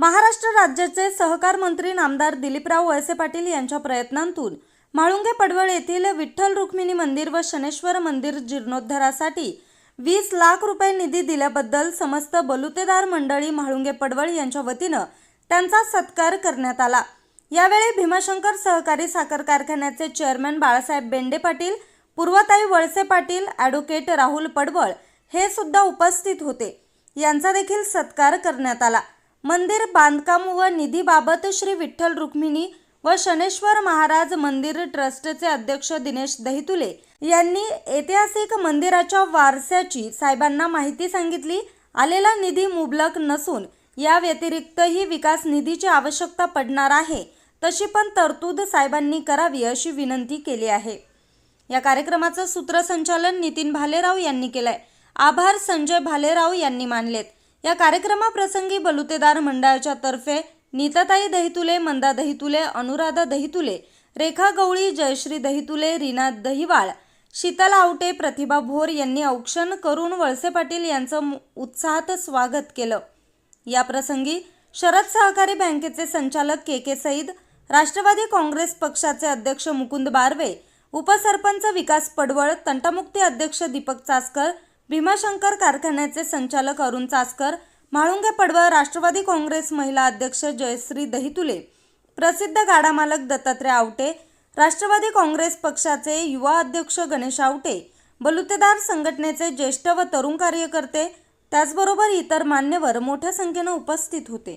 महाराष्ट्र राज्याचे सहकार मंत्री नामदार दिलीपराव वळसे पाटील यांच्या प्रयत्नांतून म्हाळुंगे पडवळ येथील विठ्ठल रुक्मिणी मंदिर व शनेश्वर मंदिर जीर्णोद्धारासाठी वीस लाख रुपये निधी दिल्याबद्दल समस्त बलुतेदार मंडळी म्हाळुंगे पडवळ यांच्या वतीनं त्यांचा सत्कार करण्यात आला. यावेळी भीमाशंकर सहकारी साखर कारखान्याचे चेअरमॅन बाळासाहेब बेंडे पाटील पूर्वताई वळसे पाटील ॲडव्होकेट राहुल पडवळ हे सुद्धा उपस्थित होते. यांचा देखील सत्कार करण्यात आला. मंदिर बांधकाम व निधीबाबत श्री विठ्ठल रुक्मिणी व शनेश्वर महाराज मंदिर ट्रस्टचे अध्यक्ष दिनेश दहितुले यांनी ऐतिहासिक मंदिराच्या वारसाची साहेबांना माहिती सांगितली. आलेला निधी मुबलक नसून या व्यतिरिक्तही विकास निधीची आवश्यकता पडणार आहे. तशी पण तरतूद साहेबांनी करावी अशी विनंती केली आहे. या कार्यक्रमाचं सूत्रसंचालन नितीन भालेराव यांनी केलंय. आभार संजय भालेराव यांनी मानलेत. या कार्यक्रमाप्रसंगी बलुतेदार मंडळाच्या तर्फे नीताताई दहितुले मंदा दहितुले अनुराधा दहितुले रेखा गवळी जयश्री दहितुले रीना दहिवाळ शीतल आवटे प्रतिभा भोर यांनी औक्षण करून वळसे पाटील यांचं उत्साहात स्वागत केलं. या प्रसंगी शरद सहकारी बँकेचे संचालक के के सईद राष्ट्रवादी काँग्रेस पक्षाचे अध्यक्ष मुकुंद बारवे उपसरपंच विकास पडवळ तंटामुक्ती अध्यक्ष दीपक चासकर भीमाशंकर कारखान्याचे संचालक अरुण चासकर म्हाळुंगे पडवळ राष्ट्रवादी काँग्रेस महिला अध्यक्ष जयश्री दहितुले प्रसिद्ध गाडा मालक दत्तात्रय आवटे राष्ट्रवादी काँग्रेस पक्षाचे युवा अध्यक्ष गणेश आवटे बलुतेदार संघटनेचे ज्येष्ठ व तरुण कार्यकर्ते त्याचबरोबर इतर मान्यवर मोठ्या संख्येनं उपस्थित होते.